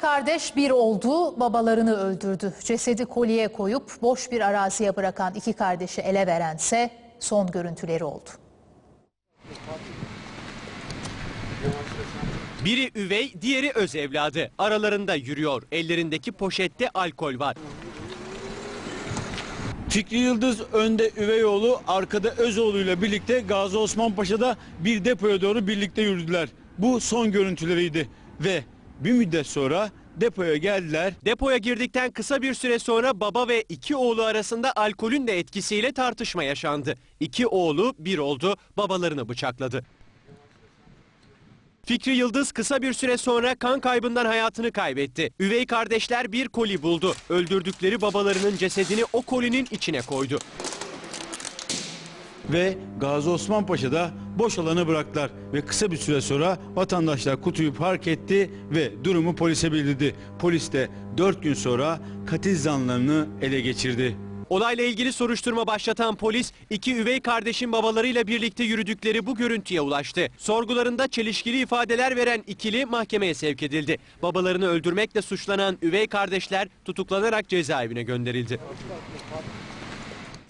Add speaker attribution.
Speaker 1: kardeş bir oldu, babalarını öldürdü. Cesedi kolye koyup boş bir araziye bırakan iki kardeşi ele verense son görüntüleri oldu.
Speaker 2: Biri üvey, diğeri öz evladı. Aralarında yürüyor. Ellerindeki poşette alkol var.
Speaker 3: Fikri Yıldız önde üvey oğlu, arkada öz oğluyla birlikte Gazi Osman Paşa'da bir depoya doğru birlikte yürüdüler. Bu son görüntüleriydi ve bir müddet sonra depoya geldiler.
Speaker 2: Depoya girdikten kısa bir süre sonra baba ve iki oğlu arasında alkolün de etkisiyle tartışma yaşandı. İki oğlu bir oldu, babalarını bıçakladı. Fikri Yıldız kısa bir süre sonra kan kaybından hayatını kaybetti. Üvey kardeşler bir koli buldu. Öldürdükleri babalarının cesedini o kolinin içine koydu.
Speaker 3: Ve Gazi Osman Paşa'da boş alanı bıraktılar ve kısa bir süre sonra vatandaşlar kutuyu park etti ve durumu polise bildirdi. Polis de 4 gün sonra katil zanlarını ele geçirdi.
Speaker 2: Olayla ilgili soruşturma başlatan polis iki üvey kardeşin babalarıyla birlikte yürüdükleri bu görüntüye ulaştı. Sorgularında çelişkili ifadeler veren ikili mahkemeye sevk edildi. Babalarını öldürmekle suçlanan üvey kardeşler tutuklanarak cezaevine gönderildi.